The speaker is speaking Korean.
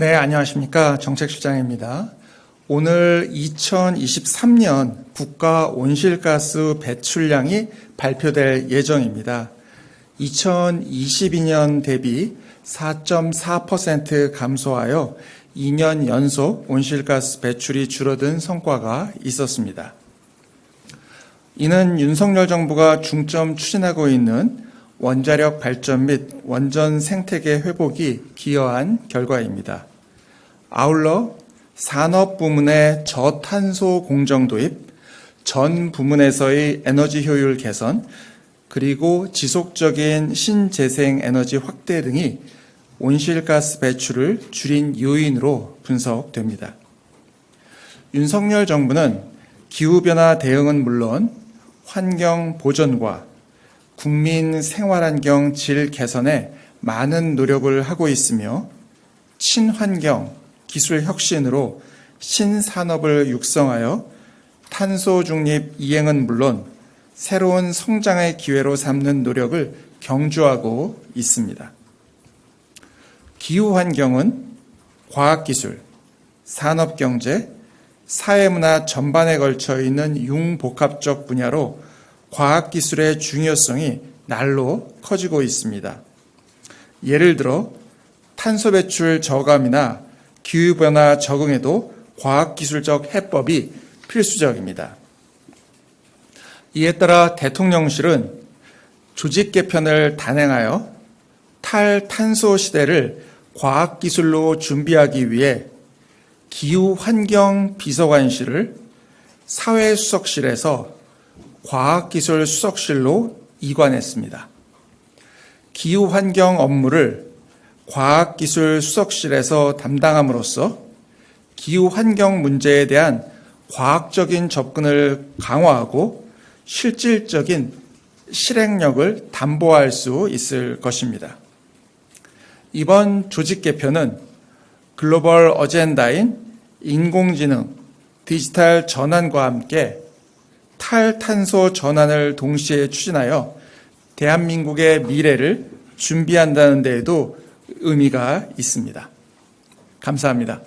네, 안녕하십니까. 정책실장입니다. 오늘 2023년 국가 온실가스 배출량이 발표될 예정입니다. 2022년 대비 4.4% 감소하여 2년 연속 온실가스 배출이 줄어든 성과가 있었습니다. 이는 윤석열 정부가 중점 추진하고 있는 원자력 발전 및 원전 생태계 회복이 기여한 결과입니다. 아울러 산업 부문의 저탄소 공정 도입, 전 부문에서의 에너지 효율 개선, 그리고 지속적인 신재생 에너지 확대 등이 온실가스 배출을 줄인 요인으로 분석됩니다. 윤석열 정부는 기후변화 대응은 물론 환경 보전과 국민 생활환경 질 개선에 많은 노력을 하고 있으며 친환경 기술 혁신으로 신산업을 육성하여 탄소 중립 이행은 물론 새로운 성장의 기회로 삼는 노력을 경주하고 있습니다. 기후 환경은 과학기술, 산업경제, 사회문화 전반에 걸쳐 있는 융복합적 분야로 과학기술의 중요성이 날로 커지고 있습니다. 예를 들어 탄소 배출 저감이나 기후변화 적응에도 과학기술적 해법이 필수적입니다. 이에 따라 대통령실은 조직 개편을 단행하여 탈탄소 시대를 과학기술로 준비하기 위해 기후환경 비서관실을 사회수석실에서 과학기술 수석실로 이관했습니다. 기후환경 업무를 과학기술 수석실에서 담당함으로써 기후 환경 문제에 대한 과학적인 접근을 강화하고 실질적인 실행력을 담보할 수 있을 것입니다. 이번 조직 개편은 글로벌 어젠다인 인공지능, 디지털 전환과 함께 탈탄소 전환을 동시에 추진하여 대한민국의 미래를 준비한다는 데에도 의미가 있습니다. 감사합니다.